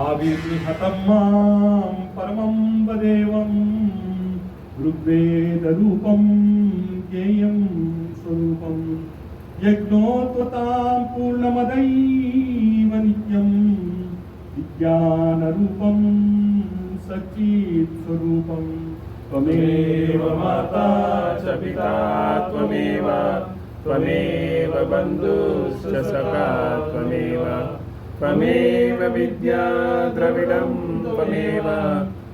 आविर्हतं मां परमं वदेवं ऋग्वेदरूपं ज्ञेयं स्वरूपं यज्ञोत्वतां पूर्णमदैव नित्यं विज्ञानरूपं सच्चित्स्वरूपं त्वमेव माता च पिता त्वमेव त्वमेव बन्धुश्च सखा त्वमेव त्वमेव विद्या द्रविडं त्वमेव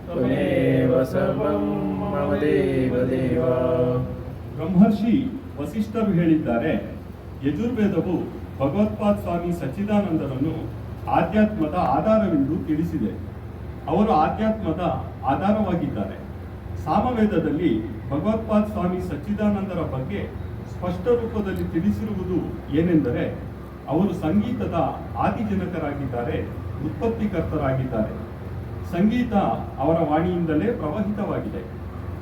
त्वमेव सर्वं मम देवदेव ಬ್ರಹ್ಮರ್ಷಿ ವಸಿಷ್ಠರು ಹೇಳಿದ್ದಾರೆ ಯಜುರ್ವೇದವು ಭಗವತ್ಪಾದ್ ಸ್ವಾಮಿ ಸಚ್ಚಿದಾನಂದರನ್ನು ಆಧ್ಯಾತ್ಮದ ಆಧಾರವೆಂದು ತಿಳಿಸಿದೆ ಅವರು ಆಧ್ಯಾತ್ಮದ ಆಧಾರವಾಗಿದ್ದಾರೆ ಸಾಮವೇದದಲ್ಲಿ ಭಗವತ್ಪಾದ್ ಸ್ವಾಮಿ ಸಚ್ಚಿದಾನಂದರ ಬಗ್ಗೆ ಸ್ಪಷ್ಟ ರೂಪದಲ್ಲಿ ತಿಳಿಸಿರುವುದು ಏನೆಂದರೆ ಅವರು ಸಂಗೀತದ ಆದಿಜನಕರಾಗಿದ್ದಾರೆ, ಉತ್ಪತ್ತಿಕರ್ತರಾಗಿದ್ದಾರೆ. ಸಂಗೀತ ಅವರ ವಾಣಿಯಿಂದಲೇ ಪ್ರವಹಿತವಾಗಿದೆ.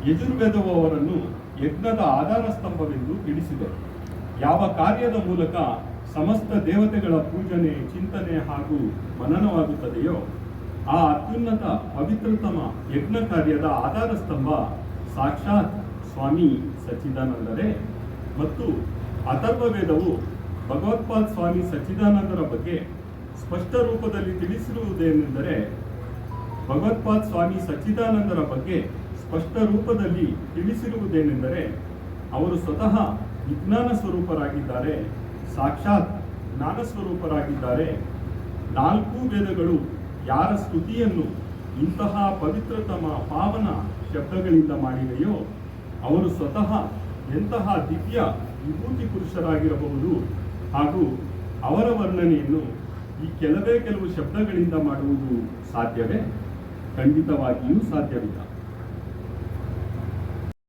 ಯಜುರ್ವೇದವು ಅವರನ್ನು ಯಜ್ಞದ ಆಧಾರ ಸ್ತಂಭವೆಂದು ತಿಳಿಸಿದೆ. ಯಾವ ಕಾರ್ಯದ ಮೂಲಕ ಸಮಸ್ತ ದೇವತೆಗಳ ಪೂಜನೆ, ಚಿಂತನೆ ಹಾಗೂ ಮನನವಾಗುತ್ತದೆಯೋ, ಆ ಅತ್ಯುನ್ನತ ಪವಿತ್ರತಮ ಯಜ್ಞ ಕಾರ್ಯದ ಆಧಾರ ಸ್ತಂಭ ಸಾಕ್ಷಾತ್ ಸ್ವಾಮಿ ಸಚ್ಚಿದಾನಂದರೇ. ಮತ್ತು ಅಥರ್ವ ವೇದವು ಭಗವತ್ಪಾದ್ ಸ್ವಾಮಿ ಸಚ್ಚಿದಾನಂದರ ಬಗ್ಗೆ ಸ್ಪಷ್ಟ ರೂಪದಲ್ಲಿ ತಿಳಿಸಿರುವುದೇನೆಂದರೆ, ಭಗವತ್ಪಾದ್ ಸ್ವಾಮಿ ಸಚ್ಚಿದಾನಂದರ ಬಗ್ಗೆ ಸ್ಪಷ್ಟ ರೂಪದಲ್ಲಿ ತಿಳಿಸಿರುವುದೇನೆಂದರೆ, ಅವರು ಸ್ವತಃ ವಿಜ್ಞಾನ ಸ್ವರೂಪರಾಗಿದ್ದಾರೆ, ಸಾಕ್ಷಾತ್ ಜ್ಞಾನ ಸ್ವರೂಪರಾಗಿದ್ದಾರೆ. ನಾಲ್ಕು ವೇದಗಳು ಯಾರ ಸ್ತುತಿಯನ್ನು ಇಂತಹ ಪವಿತ್ರತಮ ಪಾವನ ಶಬ್ದಗಳಿಂದ ಮಾಡಿವೆಯೋ, ಅವರು ಸ್ವತಃ ಎಂತಹ ದಿವ್ಯ ವಿಭೂತಿ ಪುರುಷರಾಗಿರಬಹುದು. ಹಾಗೂ ಅವರ ವರ್ಣನೆಯನ್ನು ಈ ಕೆಲವೇ ಕೆಲವು ಶಬ್ದಗಳಿಂದ ಮಾಡುವುದು ಸಾಧ್ಯವೇ? ಖಂಡಿತವಾಗಿಯೂ ಸಾಧ್ಯವಿಲ್ಲ.